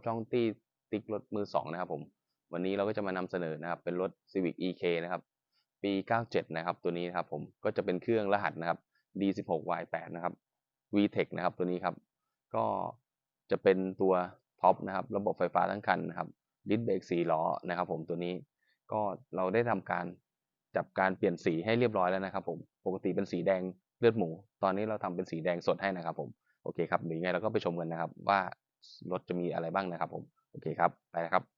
กับช่องตี้ติ๊กรถมือสองนะครับผม วันนี้เราก็จะมานำเสนอนะครับ เป็นรถ Civic EK นะครับ ปี 97 นะครับ ตัวนี้นะครับผมก็จะเป็นเครื่องรหัสนะครับ D16Y8 นะครับ VTEC นะครับตัวนี้ครับ ก็จะเป็นตัวท็อปนะครับ ระบบไฟฟ้าทั้งคันนะครับดิสเบรก4ล้อนะครับ ผมตัวนี้ก็เราได้ทำการจับการเปลี่ยนสีให้เรียบร้อยแล้วนะครับ ผมปกติเป็นสีแดงเลือดหมู ตอนนี้เราทำเป็นสีแดงสดให้นะครับ ผมโอเคครับเดี๋ยวยังไงเราก็ไปชมกันนะครับว่า รถจะมีอะไรบ้างนะครับผม โอเคครับ ไปนะครับ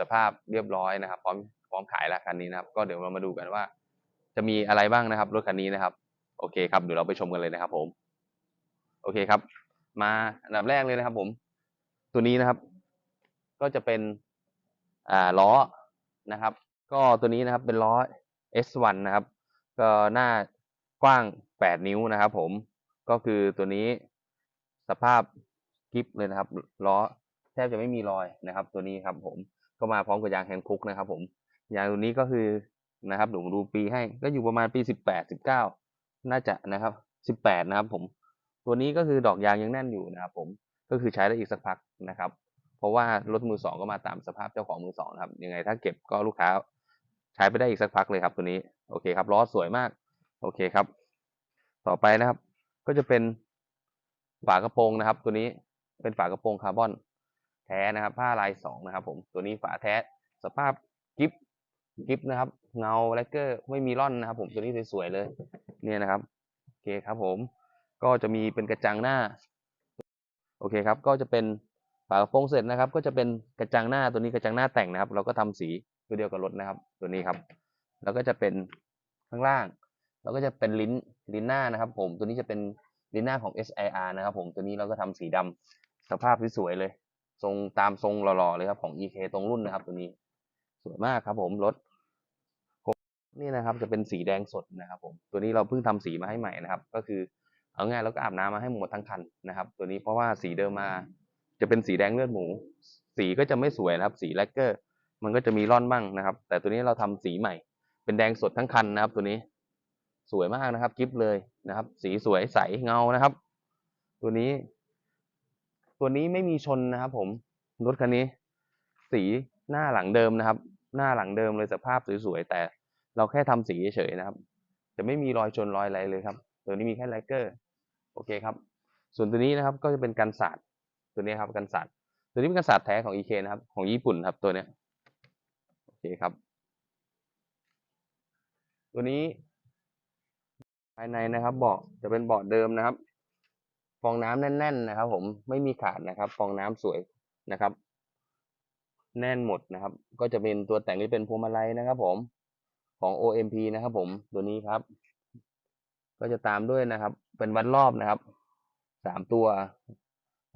สภาพเรียบร้อยนะครับ พร้อมพร้อมขายแล้วคันนี้นะครับ ก็เดี๋ยวเรามาดูกันว่า จะมีอะไรบ้างนะครับรถคันนี้นะครับ โอเคครับเดี๋ยวเราไปชมกันเลยนะครับ ผม โอเคครับ มาอันดับแรกเลยนะครับ ผม ตัวนี้นะครับ ก็จะเป็นอ่าล้อนะครับ ก็ตัวนี้นะครับเป็นล้อ S1 นะครับ ก็หน้ากว้าง 8 นิ้วนะครับ ผมก็คือตัวนี้สภาพกิฟเลยนะครับล้อแทบจะไม่มีรอยนะครับ ตัวนี้ครับผม ก็มาพร้อมกับยางแฮนด์คุกนะครับผมยางตัวนี้ก็คือนะครับผมดูปีให้ก็อยู่ประมาณปี 18 19 น่าจะนะครับ 18 นะครับผม ตัวนี้ก็คือดอกยางยังแน่นอยู่นะครับผมก็คือใช้ได้อีกสักพักนะครับ เพราะว่ารถมือสองก็มาตามสภาพเจ้าของมือสองนะครับยังไงถ้าเก็บก็ลูกค้า ใช้ไปได้อีกสักพักเลยครับตัวนี้โอเคครับล้อสวยมากโอเคครับ ต่อไปนะครับ ก็จะเป็นฝากระโปรงนะครับ ตัวนี้เป็นฝากระโปรงคาร์บอน แท้นะครับ ผ้าลายสองนะครับ ผมตัวนี้ฝาแท้สภาพกิฟกิฟนะครับ เงาแลกเกอร์ไม่มีร่อนนะครับ ผมตัวนี้สวยๆเลยเนี่ยนะครับโอเคครับผมก็จะมีเป็นกระจังหน้าโอเคครับ ก็จะเป็นฝากระโปรงเสร็จนะครับ ก็จะเป็นกระจังหน้าตัวนี้กระจังหน้าแต่งนะครับ เราก็ทำสีตัวเดียวกับรถนะครับ ตัวนี้ครับ แล้วก็จะเป็นข้างล่าง แล้วก็จะเป็นลิ้นลิ้นหน้านะครับ ผมตัวนี้จะเป็นลิ้นหน้าของ SIR นะครับ ผมตัวนี้เราก็ทำสีดำสภาพสวยเลย ทรงตามทรงหล่อๆเลยครับของ EK ตรงรุ่นนะครับ ตัวนี้ สวยมากครับผมรถนี่นะครับ จะเป็นสีแดงสดนะครับ ผม ตัวนี้เราเพิ่งทำสีมาให้ใหม่นะครับ ก็คือเอาง่ายเราก็อาบน้ำมาให้หมดทั้งคันนะครับ ตัวนี้เพราะว่าสีเดิมมาจะเป็นสีแดงเลือดหมู สีก็จะไม่สวยนะครับ สีแลกเกอร์ มันก็จะมีร่อนบ้างนะครับ แต่ตัวนี้เราทำสีใหม่ เป็นแดงสดทั้งคันนะครับ ตัวนี้สวยมากนะครับกิฟเลยนะครับ สีสวยใสเงานะครับ ตัวนี้ ตัวนี้ไม่มีชนนะครับ ผมรถคันนี้ สีหน้าหลังเดิมนะครับ หน้าหลังเดิมเลยสภาพสวยๆแต่เราแค่ทำสีเฉยๆนะครับ จะไม่มีรอยชนรอยอะไรเลยครับ ตัวนี้มีแค่ไลเกอร์โอเคครับ ส่วนตัวนี้นะครับก็จะเป็นกันศาสตร์ตัวนี้ครับกันศาสตร์ตัวนี้เป็นกันศาสตร์แท้ของ EK นะครับ ของญี่ปุ่นครับตัวเนี้ยโอเคครับ ตัวนี้ภายในนะครับเบาะจะเป็นเบาะเดิมนะครับ องน้ำแน่น ๆ นะครับ ผมไม่มีขาดนะครับ ฟองน้ำสวยนะครับ แน่นหมดนะครับ ก็จะเป็นตัวแต่งที่เป็นพวงมาลัยนะครับ ผมของ OMP นะครับ ผมตัวนี้ครับ ก็จะตามด้วยนะครับ เป็นวัดรอบนะครับสามตัว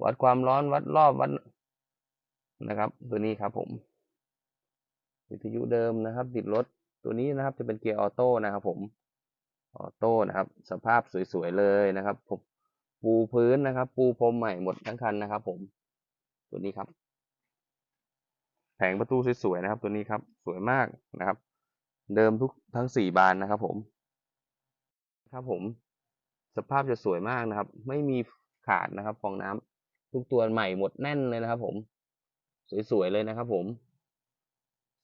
วัดความร้อนวัดรอบวัดนะครับ ตัวนี้ครับ ผมวิทยุเดิมนะครับ ติดรถตัวนี้นะครับ จะเป็นเกียร์ออโต้นะครับ ผมออโต้นะครับ สภาพสวยๆเลยนะครับผม ปูพื้นนะครับ ปูพรมใหม่หมดทั้งคันนะครับ ผม ตัวนี้ครับ แผงประตูสวยๆนะครับ ตัวนี้ครับ สวยมากนะครับ เดิมทุกทั้งสี่บานนะครับ ผม ครับผม สภาพจะสวยมากนะครับ ไม่มีขาดนะครับ ฟองน้ำทุกตัวใหม่หมดแน่นเลยนะครับ ผม สวยๆเลยนะครับ ผม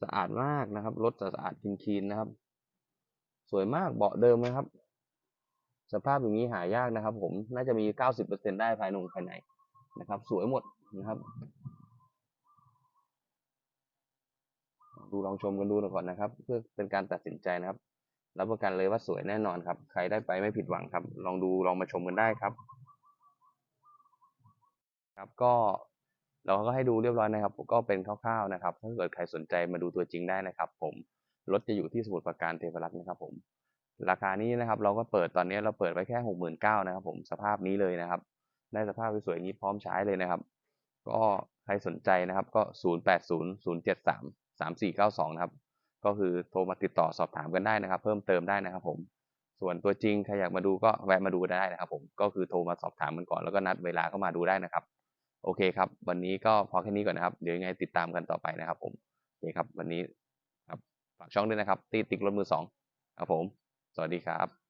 สะอาดมากนะครับรถสะอาดคลีนๆนะครับ สวยมากเบาะเดิมนะครับ สภาพอย่างนี้หายากนะครับ ผมน่าจะมีเก้าสิบเปอร์เซ็นได้ภายในภายในนะครับ สวยหมดนะครับดูลองชมกันดูก่อนนะครับ เพื่อเป็นการตัดสินใจนะครับรับประกันเลยว่าสวยแน่นอนครับ ใครได้ไปไม่ผิดหวังครับ ลองดูลองมาชมกันได้ครับ ครับก็เราก็ให้ดูเรียบร้อยนะครับ ก็เป็นคร่าวๆนะครับ ถ้าเกิดใครสนใจมาดูตัวจริงได้นะครับ ผมรถจะอยู่ที่สมุทรปราการเทพรัตน์นะครับผม ราคานี้นะครับเราก็เปิดตอนนี้เราเปิดไว้แค่หกหมื่นเก้านะครับผมสภาพนี้เลยนะครับ ได้สภาพสวยๆอย่างนี้พร้อมใช้เลยนะครับ ก็ใครสนใจนะครับก็ศูนย์แปดศูนย์ศูนย์เจ็ดสามสามสี่เก้าสองนะครับ ก็คือโทรมาติดต่อสอบถามกันได้นะครับ เพิ่มเติมได้นะครับผมส่วนตัวจริงใครอยากมาดูก็แวะมาดูได้นะครับ ผมก็คือโทรมาสอบถามกันก่อนแล้วก็นัดเวลาเข้ามาดูได้นะครับ โอเคครับ วันนี้ก็พอแค่นี้ก่อนนะครับ เดี๋ยวยังไงติดตามกันต่อไปนะครับ ผมโอเคครับ วันนี้ครับฝากช่องด้วยนะครับ ตีติ๊กรถมือสองครับผม สวัสดีครับ